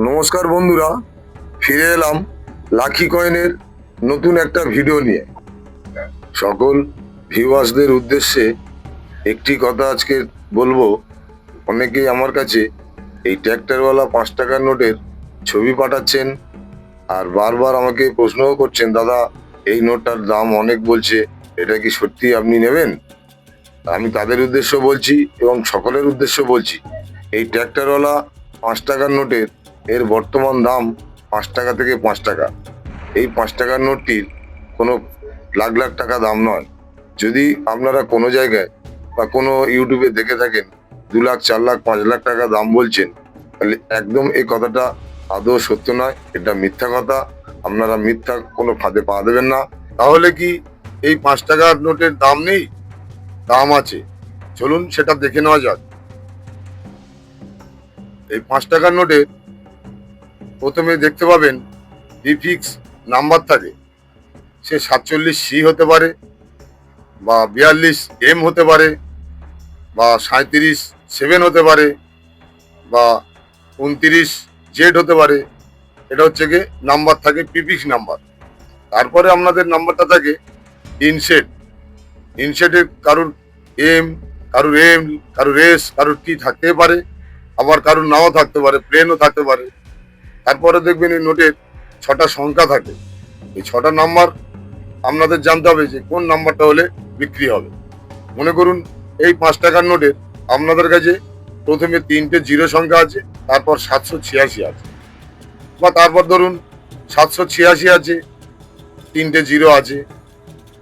নমস্কার বন্ধুরা, ফিরে এলাম লাকি কয়েনের নতুন একটা ভিডিও নিয়ে। সকল ভিউয়ার্সদের উদ্দেশ্যে একটি কথা আজকে বলব, অনেকেই আমার কাছে এই ট্র্যাক্টরওয়ালা পাঁচ টাকার নোটের ছবি পাঠাচ্ছেন আর বারবার আমাকে প্রশ্নও করছেন, দাদা, এই নোটটার দাম অনেক বলছে, এটা কি সত্যি আপনি নেবেন? আমি তাদের উদ্দেশ্য বলছি এবং সকলের উদ্দেশ্য বলছি, এই ট্র্যাক্টরওয়ালা পাঁচ টাকার নোটের এর বর্তমান দাম পাঁচ টাকা থেকে পাঁচ টাকা। এই পাঁচ টাকার নোটটির কোনো লাখ লাখ টাকা দাম নয়। যদি আপনারা কোনো জায়গায় বা কোনো ইউটিউবে দেখে থাকেন, দু লাখ, চার লাখ, পাঁচ লাখ টাকা দাম বলছেন, তাহলে একদম এই কথাটা আদৌ সত্য নয়, এটা মিথ্যা কথা। আপনারা মিথ্যা কোনো ফাঁদে পা দেবেন না। তাহলে কি এই পাঁচ টাকার নোটের দাম নেই? দাম আছে। চলুন সেটা দেখে নেওয়া যাক। এই পাঁচ টাকার নোটে প্রথমে দেখতে পাবেন ডিফিক্স নাম্বার থাকে। সে সাতচল্লিশ সি হতে পারে বা বিয়াল্লিশ এম হতে পারে বা সাঁত্রিশ সেভেন হতে পারে বা উনত্রিশ জেড হতে পারে। এটা হচ্ছে গিয়ে নাম্বার থাকে পিপিক্স নাম্বার তারপরে আপনাদের নাম্বারটা থাকে ইনসেট ইনসেটে কারুর এম কারুর এম কারুর এস কারুর টি থাকতে পারে। আবার কারুর নাও থাকতে পারে প্লেনও থাকতে পারে। তারপরে দেখবেন এই নোটের ছটা সংখ্যা থাকে। এই ছটা নাম্বার আপনাদের জানতে হবে যে কোন নাম্বারটা হলে বিক্রি হবে। মনে করুন, এই পাঁচ টাকার নোটের আপনাদের কাছে প্রথমে তিনটে জিরো সংখ্যা আছে, তারপর সাতশো ছিয়াশি আছে। বা তারপর ধরুন, সাতশো ছিয়াশি আছে, তিনটে জিরো আছে,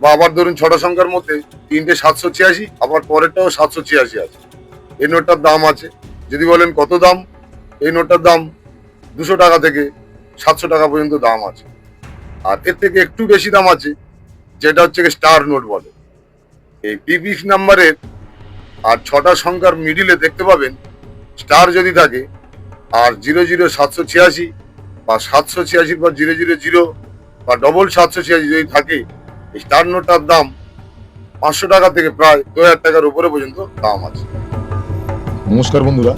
বা আবার ধরুন ছটা সংখ্যার মধ্যে তিনটে সাতশো ছিয়াশি, আবার পরেরটাও সাতশো ছিয়াশি আছে। এই নোটটার দাম আছে। যদি বলেন কত দাম? এই নোটটার দাম দুশো টাকা থেকে সাতশো টাকা পর্যন্ত দাম আছে। আর এর থেকে একটু বেশি দাম আছে, যেটা হচ্ছে স্টার নোট বলে। এই পিপিক্স নাম্বারের আর ছটা সংখ্যার মিডিলে দেখতে পাবেন স্টার যদি থাকে, আর জিরো জিরো সাতশো ছিয়াশি বা সাতশো ছিয়াশির পর জিরো জিরো জিরো বা ডবল সাতশো ছিয়াশি যদি থাকে, এই স্টার নোটটার দাম পাঁচশো টাকা থেকে প্রায় দু হাজার টাকার উপরে পর্যন্ত দাম আছে। নমস্কার বন্ধুরা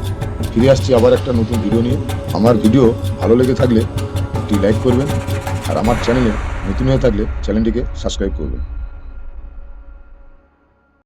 ফিরে আসছি আবার একটা নতুন ভিডিও নিয়ে। আমার ভিডিও ভালো লেগে থাকলে একটি লাইক করবেন আর আমার চ্যানেলে নতুন হয়ে থাকলে চ্যানেলটিকে সাবস্ক্রাইব করবেন।